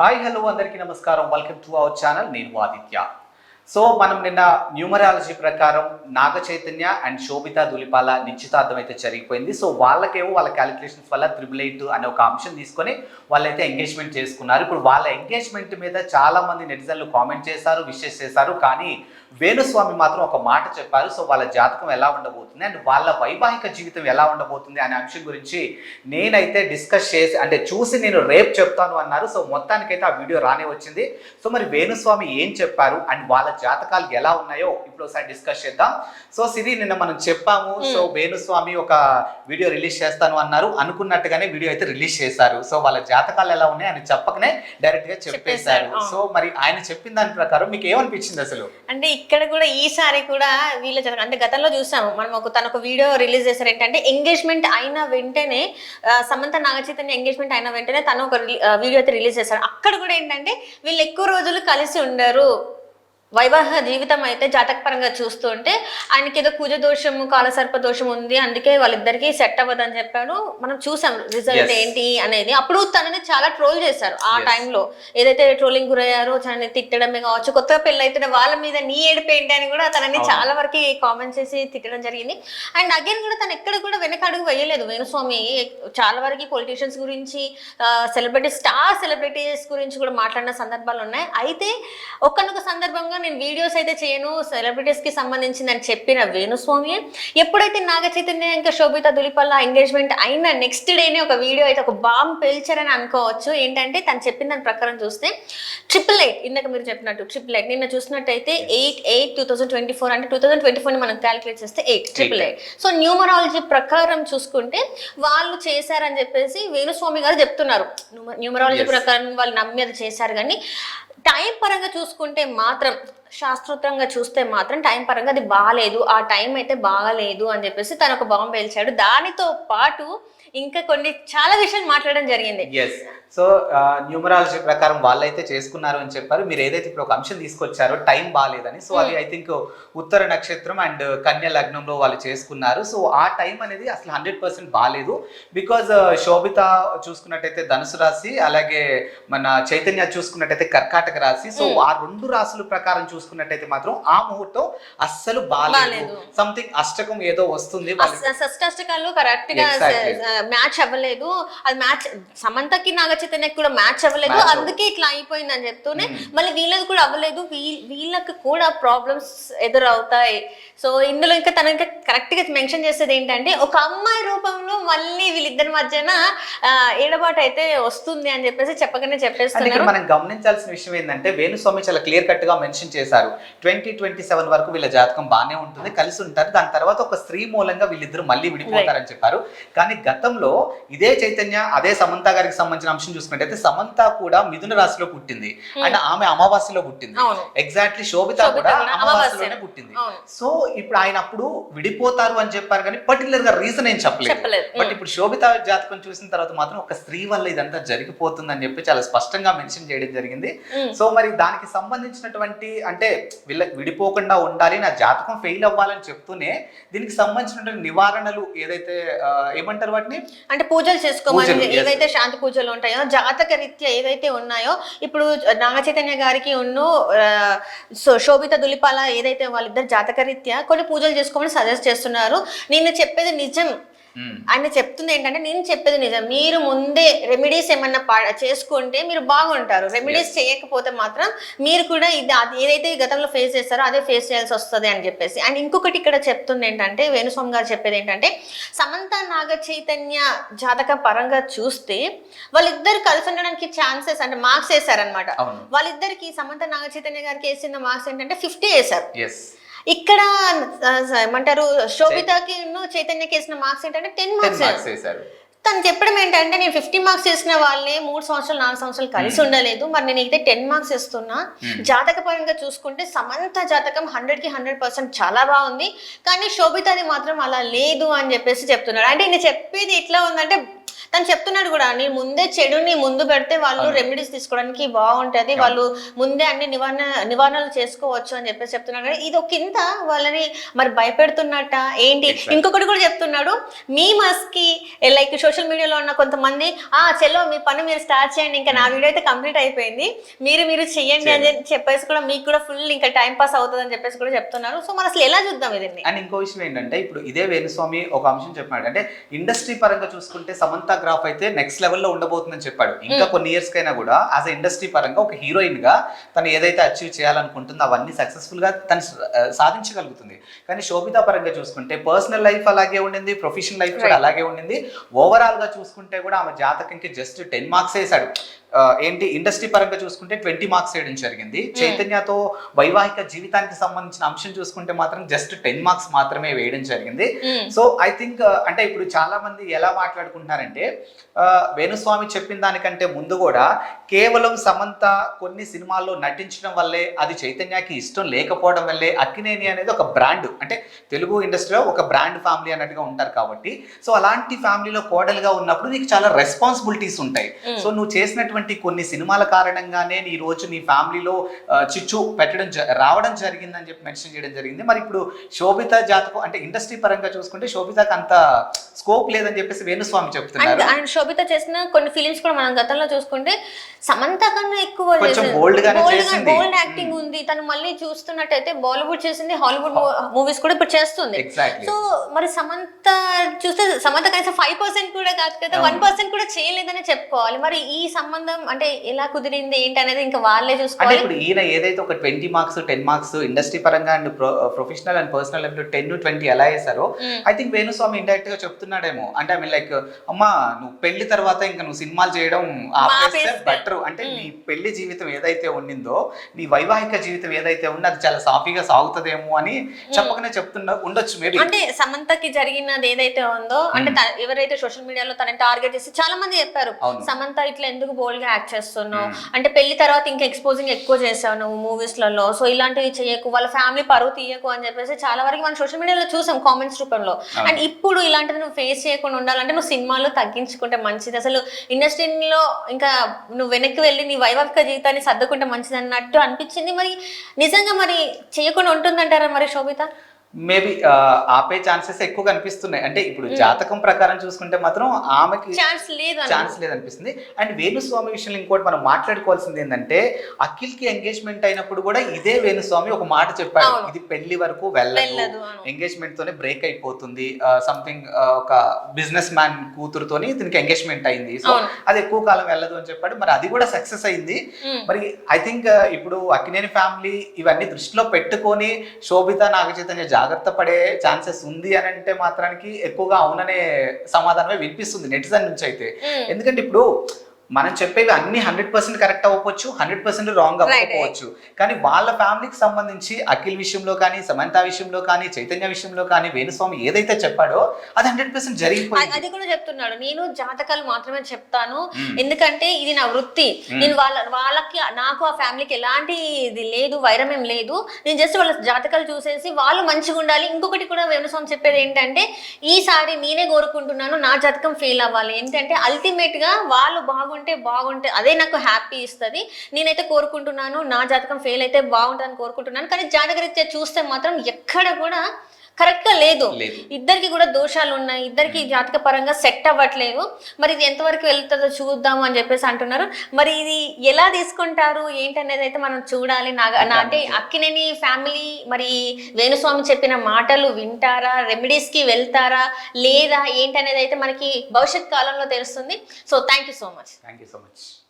Hi hello అందరికీ నమస్కారం. Welcome to our channel నేను ఆదిత్య. సో మనం నిన్న న్యూమరాలజీ ప్రకారం నాగ చైతన్య అండ్ శోభిత దులిపాల నిశ్చితార్థం అయితే జరిగిపోయింది. సో వాళ్ళకేమో వాళ్ళ క్యాలిక్యులేషన్స్ వల్ల త్రిబుల్ ఎయిట్ అనే ఒక అంశం తీసుకొని వాళ్ళైతే ఎంగేజ్మెంట్ చేసుకున్నారు. ఇప్పుడు వాళ్ళ ఎంగేజ్మెంట్ మీద చాలా మంది నెటిజన్లు కామెంట్ చేశారు విషెస్ చేశారు. కానీ వేణుస్వామి మాత్రం ఒక మాట చెప్పారు. సో వాళ్ళ జాతకం ఎలా ఉండబోతుంది అండ్ వాళ్ళ వైవాహిక జీవితం ఎలా ఉండబోతుంది అనే అంశం గురించి నేనైతే డిస్కస్ చేసి అంటే చూసి నేను రేపు చెప్తాను అన్నారు. సో మొత్తానికైతే ఆ వీడియో రానే వచ్చింది. సో మరి వేణుస్వామి ఏం చెప్పారు? అండ్ వాళ్ళ జాతకాలు ఎలా ఉన్నాయో ఇప్పుడు ఒకసారి డిస్కస్ చేద్దాం. సో సిరి నిన్న మనం చెప్పాము. సో వేణుస్వామి ఒక వీడియో రిలీజ్ చేస్తాను అన్నారు. అనుకున్నట్టుగానే వీడియో అయితే రిలీజ్ చేశారు. సో వాళ్ళ జాతకాలు ఎలా ఉన్నాయి అని చెప్పకనే డైరెక్ట్గా చెప్పేశారు. సో మరి ఆయన చెప్పిన దాని ప్రకారం మీకు ఏమనిపించింది అసలు? అంటే ఇక్కడ కూడా ఈసారి కూడా వీళ్ళ జరగ అంటే గతంలో చూసాము. మనం ఒక తన ఒక వీడియో రిలీజ్ చేశారు. ఏంటంటే ఎంగేజ్మెంట్ అయిన వెంటనే సమంత నాగచైతన్య ఎంగేజ్మెంట్ అయిన వెంటనే తను ఒక వీడియో అయితే రిలీజ్ చేశారు. అక్కడ కూడా ఏంటంటే వీళ్ళు ఎక్కువ రోజులు కలిసి ఉండరు. వైవాహిక జీవితం అయితే జాతకపరంగా చూస్తుంటే ఆయనకి ఏదో కుజ దోషము కాలసర్ప దోషం ఉంది. అందుకే వాళ్ళిద్దరికి సెట్ అవ్వదని చెప్పాడు. మనం చూసాం రిజల్ట్. ఏంటి అనేది. అప్పుడు తనని చాలా ట్రోల్ చేశారు ఆ. టైంలో ఏదైతే ట్రోలింగ్ గురయ్యారో తనని తిట్టడమే కావచ్చు కొత్తగా పెళ్ళి అయితే వాళ్ళ మీద నీ ఏడుపు ఏంటి అని కూడా తనని. చాలా వరకు కామెంట్ చేసి తిట్టడం జరిగింది. అండ్ అగైన్ కూడా తను ఎక్కడ కూడా వెనక అడుగు వేయలేదు. వేణుస్వామి చాలా వరకు పొలిటీషియన్స్ గురించి సెలబ్రిటీ స్టార్ సెలబ్రిటీస్ గురించి కూడా మాట్లాడిన సందర్భాలు ఉన్నాయి. అయితే ఒక్కనొక సందర్భంగా నేను వీడియోస్ అయితే చేయను సెలబ్రిటీస్కి సంబంధించింది అని చెప్పిన వేణుస్వామి. ఎప్పుడైతే నాగ చైతన్య ఇంకా శోభిత దులిపల్ల ఎంగేజ్మెంట్ అయిన నెక్స్ట్ డేనే ఒక వీడియో అయితే ఒక బాంబ్ పేల్చారని అనుకోవచ్చు. ఏంటంటే తను చెప్పిన దాని ప్రకారం చూస్తే ట్రిపుల్ ఎయిట్ ఇందాక మీరు చెప్పినట్టు ట్రిపుల్ ఎయిట్ నిన్న చూసినట్టయితే eight eight two thousand twenty four అంటే టూ థౌసండ్ ట్వంటీ ఫోర్ని మనం క్యాలిక్యులేట్ చేస్తే eight triple eight so numerology ప్రకారం చూసుకుంటే వాళ్ళు చేశారని చెప్పేసి వేణుస్వామి గారు చెప్తున్నారు. న్యూమరాలజీ. ప్రకారం వాళ్ళు నమ్మి అది చేశారు కానీ టైం పరంగా చూసుకుంటే మాత్రం శాస్త్రోత్తంగా చూస్తే మాత్రం టైం పరంగా అది బాగాలేదు. ఆ టైం అయితే బాగాలేదు అని చెప్పేసి తను ఒక బాంబు పేల్చాడు. దానితో పాటు ఇంకా కొన్ని చాలా విషయాలు మాట్లాడడం జరిగింది. ఎస్ సో న్యూమరాలజీ ప్రకారం వాళ్ళైతే చేసుకున్నారు అని చెప్పారు. మీరు ఏదైతే ఇప్పుడు ఒక అంశం తీసుకొచ్చారో టైం బాగాలేదని సో అది ఐ థింక్ ఉత్తర నక్షత్రం అండ్ కన్య లగ్నంలో వాళ్ళు చేసుకున్నారు. సో ఆ టైం అనేది అసలు హండ్రెడ్ పర్సెంట్ బాగాలేదు బికాజ్ శోభిత చూసుకున్నట్టయితే ధనుసు రాశి అలాగే మన చైతన్య చూసుకున్నట్టయితే కర్కాటక రాశి. So Hmm. ఆ రెండు రాశుల ప్రకారం చూసుకున్నట్టయితే మాత్రం ఆ ముహూర్తం అస్సలు బాగాలేదు బాలేదు. సంథింగ్ అష్టకం ఏదో వస్తుంది. కరెక్ట్గా Exactly. మ్యాచ్ అవ్వలేదు. అది మ్యాచ్ సమంతకి నాగ చైతన్యకి కూడా మ్యాచ్ అవ్వలేదు. అందుకే ఇట్లా అయిపోయింది అని చెప్తూనే Hmm. మళ్ళీ వీళ్ళది కూడా అవ్వలేదు. వీళ్ళకి కూడా ప్రాబ్లమ్స్ ఎదురవుతాయి. సో ఇందులో ఇంకా తన ఇంకా కరెక్ట్గా మెన్షన్ చేసేది ఏంటంటే ఒక అమ్మాయి రూపంలో మళ్ళీ వీళ్ళిద్దరి మధ్యన ఏడబాటు అయితే వస్తుంది అని చెప్పేసి ఇక్కడ చెప్పేస్తున్నారు. మనం గమనించాల్సిన విషయం ఏంటంటే వేణుస్వామి చాలా క్లియర్ కట్గా మెన్షన్ చేశారు. ట్వంటీ ట్వంటీ సెవెన్ వరకు వీళ్ళ జాతకం బాగానే ఉంటుంది. కలిసి ఉంటారు. దాని తర్వాత ఒక స్త్రీ మూలంగా వీళ్ళిద్దరు మళ్ళీ విడిపోతారని చెప్పారు. కానీ గతంలో ఇదే చైతన్య అదే సమంత గారికి సంబంధించిన అంశం చూసుకున్నట్టయితే సమంత కూడా మిథున రాశిలో పుట్టింది. అండ్ ఆమె అమావాస్యలో పుట్టింది. ఎగ్జాక్ట్లీ శోభిత కూడా అమావాస్యలోనే అమావాస్య. పుట్టింది. సో ఇప్పుడు ఆయన అప్పుడు విడిపోతారు అని చెప్పారు కానీ పర్టికులర్గా రీజన్ ఏం చెప్పలేదు. బట్ ఇప్పుడు శోభిత జాతకం చూసిన తర్వాత మాత్రం ఒక స్త్రీ వల్ల ఇదంతా జరిగిపోతుందని చెప్పి చాలా స్పష్టంగా మెన్షన్ చేయడం జరిగింది. సో మరి దానికి సంబంధించినటువంటి అంటే వీళ్ళ విడిపోకుండా ఉండాలి నా జాతకం ఫెయిల్ అవ్వాలని చెప్తూనే దీనికి సంబంధించినటువంటి నివారణలు ఏదైతే ఏమంటారు వాటిని? అంటే పూజలు చేసుకోమని. ఏవైతే శాంతి పూజలు ఉంటాయో జాతక రీత్యా ఏవైతే ఉన్నాయో ఇప్పుడు నాగ చైతన్య గారికి ఉన్ను శోభిత దులిపాల ఏదైతే వాళ్ళిద్దరు జాతక రీత్యా కొన్ని పూజలు చేసుకోమని సజెస్ట్ చేస్తున్నారు నేను చెప్పేది నిజం ఆయన చెప్తుంది ఏంటంటే నేను చెప్పేది నిజం. మీరు ముందే రెమెడీస్ ఏమన్నా చేసుకుంటే మీరు బాగుంటారు. రెమెడీస్ చేయకపోతే మాత్రం మీరు కూడా ఇది ఏదైతే గతంలో ఫేస్ చేస్తారో అదే ఫేస్ చేయాల్సి వస్తుంది అని చెప్పేసి. అండ్ ఇంకొకటి ఇక్కడ చెప్తుంది ఏంటంటే వేణుస్వామి గారు చెప్పేది ఏంటంటే సమంత నాగ చైతన్య జాతక పరంగా చూస్తే వాళ్ళిద్దరు కలిసి ఉండడానికి ఛాన్సెస్ అంటే మార్క్స్ వేశారనమాట అవును. వాళ్ళిద్దరికి సమంత నాగ చైతన్య గారికి వేసిన మార్క్స్ ఏంటంటే ఫిఫ్టీ ఎస్ ఇక్కడ ఏమంటారు శోభితకి చైతన్యకి వేసిన మార్క్స్ ఏంటంటే టెన్ మార్క్స్ వేశారు తను చెప్పడం ఏంటంటే నేను ఫిఫ్టీ మార్క్స్ వేసిన వాళ్ళే మూడు సంవత్సరాలు నాలుగు సంవత్సరాలు కలిసి ఉండలేదు. మరి నేను అయితే టెన్ మార్క్స్ ఇస్తున్నా. జాతక పరంగా చూసుకుంటే సమంత జాతకం హండ్రెడ్కి హండ్రెడ్ పర్సెంట్ చాలా బాగుంది. కానీ శోభితది మాత్రం అలా లేదు అని చెప్పేసి చెప్తున్నాడు అంటే నేను చెప్పేది ఎట్లా ఉందంటే తను చెప్తున్నాడు కూడా నేను ముందే చెడుని ముందు పెడితే వాళ్ళు రెమెడీస్ తీసుకోవడానికి బాగుంటది వాళ్ళు ముందే అన్ని నివారణ నివారణలు చేసుకోవచ్చు అని చెప్పేసి చెప్తున్నాడు కానీ ఇది ఒక కింద వాళ్ళని మరి భయపెడుతున్నట్ట? ఏంటి. ఇంకొకటి కూడా చెప్తున్నాడు మీ కి లైక్ సోషల్ మీడియాలో ఉన్న కొంతమంది ఆ చెల్లో మీ పని మీరు స్టార్ట్ చేయండి ఇంకా నా వీడియో అయితే కంప్లీట్ అయిపోయింది మీరు మీరు చెయ్యండి అని చెప్పేసి కూడా మీకు కూడా ఫుల్ ఇంకా టైం పాస్ అవుతుంది అని చెప్పేసి కూడా చెప్తున్నారు సో మరి అసలు ఎలా చూద్దాం ఇది అండ్ ఇంకో విషయం ఏంటంటే ఇప్పుడు ఇదే వేణుస్వామి ఒక అంశం చెప్పాడు అంటే ఇండస్ట్రీ పరంగా చూసుకుంటే సమంత గ్రాఫ్ అయితే నెక్స్ట్ లెవెల్లో ఉండబోతుందని చెప్పాడు. ఇంకా కొన్ని ఇయర్స్ కైనా కూడా యాజ్ ఇండస్ట్రీ పరంగా ఒక హీరోయిన్గా తను ఏదైతే అచీవ్ చేయాలనుకుంటుందో అవన్నీ సక్సెస్ఫుల్గా తను సాధించగలుగుతుంది. కానీ శోభిత పరంగా చూసుకుంటే పర్సనల్ లైఫ్ అలాగే ఉండింది ప్రొఫెషనల్ లైఫ్ కూడా. అలాగే ఉండింది. ఓవరాల్గా చూసుకుంటే కూడా ఆమె జాతకంకి జస్ట్ టెన్ మార్క్స్ వేసాడు ఏంటి ఇండస్ట్రీ పరంగా చూసుకుంటే ట్వంటీ మార్క్స్ వేయడం జరిగింది. చైతన్యతో వైవాహిక జీవితానికి సంబంధించిన అంశం చూసుకుంటే మాత్రం జస్ట్ టెన్ మార్క్స్ మాత్రమే వేయడం జరిగింది. సో ఐ థింక్ అంటే ఇప్పుడు చాలా మంది ఎలా మాట్లాడుకుంటున్నారంటే వేణుస్వామి చెప్పిన దానికంటే ముందు కూడా కేవలం సమంత కొన్ని సినిమాల్లో నటించడం వల్లే అది చైతన్యకి ఇష్టం లేకపోవడం వల్లే అక్కినేని అనేది ఒక బ్రాండ్. అంటే తెలుగు ఇండస్ట్రీలో ఒక బ్రాండ్ ఫ్యామిలీ అన్నట్టుగా ఉంటారు కాబట్టి సో అలాంటి ఫ్యామిలీలో కోడలుగా ఉన్నప్పుడు నీకు చాలా రెస్పాన్సిబిలిటీస్ ఉంటాయి. సో నువ్వు చేసినటువంటి కొన్ని సినిమాల కారణంగానే నీ రోజు నీ ఫ్యామిలీలో చిచ్చు పెట్టడం రావడం జరిగిందని చెప్పి మెన్షన్ చేయడం జరిగింది. మరి ఇప్పుడు శోభిత జాతకం అంటే ఇండస్ట్రీ పరంగా చూసుకుంటే శోభితకు అంత స్కోప్ లేదని చెప్పేసి వేణుస్వామి చెప్తున్నారు. అండ్ శోభిత చేసిన కొన్ని ఫిలిమ్స్ కూడా మనం గతంలో చూసుకుంటే సమంత కన్నా ఎక్కువ. బోల్డ్ యాక్టింగ్ ఉంది. తను మళ్ళీ చూస్తున్నట్టయితే బాలీవుడ్ చేసింది హాలీవుడ్ మూవీస్ కూడా ఇప్పుడు చేస్తుంది. సో మరి సమంత చూస్తే సమంత కనీసం ఫైవ్ పర్సెంట్ కూడా కాదు కదా. వన్ పర్సెంట్ కూడా చేయలేదని చెప్పుకోవాలి. మరి ఈ సంబంధం అంటే ఎలా కుదిరింది? ఏంటి అనేది ఇంకా వాళ్ళే చూసుకోవాలి. ఇప్పుడు ఈయన ఏదైతే ఒక twenty marks ten marks industry పరంగా and professional and personal level ten twenty ఎలా వేసారో Mm. ఐ థింక్ వేణుస్వామి ఇండైరెక్ట్గా చెప్తున్నాడేమో. అంటే ఐ మీన్ లైక్ అమ్మా నువ్వు పెళ్ళి తర్వాత ఇంకా నువ్వు సినిమాలు చేయడం ఆపేస్తే ఆపేస్తే. బెటర్ అంటే నీ పెళ్ళి జీవితం ఏదైతే ఉండిందో నీ వైవాహిక జీవితం ఏదైతే ఉందో అది చాలా సాఫీగా సాగుతుందేమో అని చెప్పకనే చెప్తున్నా ఉండొచ్చు మేబీ. అంటే సమంతకి జరిగినది ఏదైతే ఉందో అంటే ఎవరైతే సోషల్ మీడియాలో తనని టార్గెట్ చేసి చాలా మంది చెప్పారు. సమంత ఇట్లా ఎందుకు బోల్డ్గా యాక్ట్ చేస్తున్నావు? అంటే పెళ్ళి తర్వాత ఇంకా ఎక్స్పోజింగ్ ఎక్కువ చేసావు నువ్వు మూవీస్లలో సో ఇలాంటివి చేయకు వాళ్ళ ఫ్యామిలీ పరువు తీయకు అని చెప్పేసి చాలా వరకు మనం సోషల్ మీడియాలో చూసాం కామెంట్స్ రూపంలో. అండ్ ఇప్పుడు ఇలాంటివి నువ్వు ఫేస్ చేయకుండా ఉండాలంటే నువ్వు సినిమాలు తగ్గించుకుంటే మంచిది. అసలు ఇండస్ట్రీలో ఇంకా నువ్వు వెనక్కి వెళ్ళి నీ వైవాహిక జీవితాన్ని సర్దుకుంటే మంచిది అన్నట్టు అనిపించింది. మరి నిజంగా మరి చేయకుండా ఉంటుందంటారా మరి శోభిత? మేబీ ఆపే ఛాన్సెస్ ఎక్కువ కనిపిస్తున్నాయి అంటే ఇప్పుడు జాతకం ప్రకారం చూసుకుంటే మాత్రం ఆమెకి ఛాన్స్ లేదు. ఛాన్స్ లేదనిపిస్తుంది అండ్ వేణుస్వామి విషయంలో ఇంకోటి మనం మాట్లాడుకోవాల్సింది ఏంటంటే అఖిల్కి ఎంగేజ్మెంట్ అయినప్పుడు కూడా ఇదే వేణుస్వామి ఒక మాట చెప్పాడు. ఇది పెళ్ళి వరకు వెళ్ళదు అవును. ఎంగేజ్మెంట్ తోనే బ్రేక్ అయిపోతుంది సంథింగ్ ఒక బిజినెస్ మ్యాన్ కూతురుతోని దీనికి ఎంగేజ్మెంట్ అయింది సో. అది ఎక్కువ కాలం వెళ్ళదు అని చెప్పాడు మరి అది కూడా సక్సెస్ అయింది. మరి ఐ థింక్ ఇప్పుడు అక్కినేని ఫ్యామిలీ ఇవన్నీ దృష్టిలో పెట్టుకొని శోభిత నాగ చైతన్య జాగ్రత్త పడే ఛాన్సెస్ ఉంది అని అంటే మాత్రానికి ఎక్కువగా అవుననే సమాధానమే వినిపిస్తుంది నెటిజన్ నుంచి అయితే. ఎందుకంటే ఇప్పుడు మనం చెప్పేవి అన్ని హండ్రెడ్ పర్సెంట్ కరెక్ట్ అవ్వకపోవచ్చు హండ్రెడ్ పర్సెంట్ రాంగ్ అవ్వకపోవచ్చు. కానీ వాళ్ళ ఫ్యామిలీకి సంబంధించి అఖిల్ విషయంలో కానీ సమంత విషయంలో కానీ చైతన్య విషయంలో కానీ వేణుస్వామి ఏదైతే చెప్పాది అది హండ్రెడ్ పర్సెంట్ జరిగిపోయింది. అది కూడా చెప్తున్నాడు. నేను జాతకాలు మాత్రమే చెప్తాను. ఎందుకంటే ఇది నా వృత్తి. నేను వాళ్ళ వాళ్ళకి నాకు ఆ ఫ్యామిలీకి ఎలాంటి ఇది లేదు వైరం ఏం లేదు. నేను జస్ట్ వాళ్ళ జాతకాలు చూసేసి వాళ్ళు మంచిగా ఉండాలి. ఇంకొకటి కూడా వేణుస్వామి చెప్పేది ఏంటంటే ఈసారి నేనే కోరుకుంటున్నాను నా జాతకం ఫెయిల్ అవ్వాలి. ఏంటంటే అల్టిమేట్గా వాళ్ళు బాగుంటే బాగుంటే అదే నాకు హ్యాపీ ఇస్తుంది. నేనైతే కోరుకుంటున్నాను నా జాతకం ఫెయిల్ అయితే బాగుంటుందని కోరుకుంటున్నాను. కానీ జాతకరీత్యా చూస్తే మాత్రం ఎక్కడ కూడా కరెక్ట్గా లేదు. ఇద్దరికి కూడా దోషాలు ఉన్నాయి. ఇద్దరికి జాతక పరంగా సెట్ అవ్వట్లేదు. మరి ఇది ఎంతవరకు వెళ్తుందో చూద్దాము అని చెప్పేసి అంటున్నారు. మరి ఇది ఎలా తీసుకుంటారు? ఏంటనేది అయితే మనం చూడాలి. నా నా- అంటే అక్కినేని ఫ్యామిలీ మరి వేణుస్వామి చెప్పిన మాటలు వింటారా? రెమెడీస్కి వెళ్తారా? లేదా ఏంటనేది అయితే మనకి భవిష్యత్ కాలంలో తెలుస్తుంది. So thank you so much thank you so much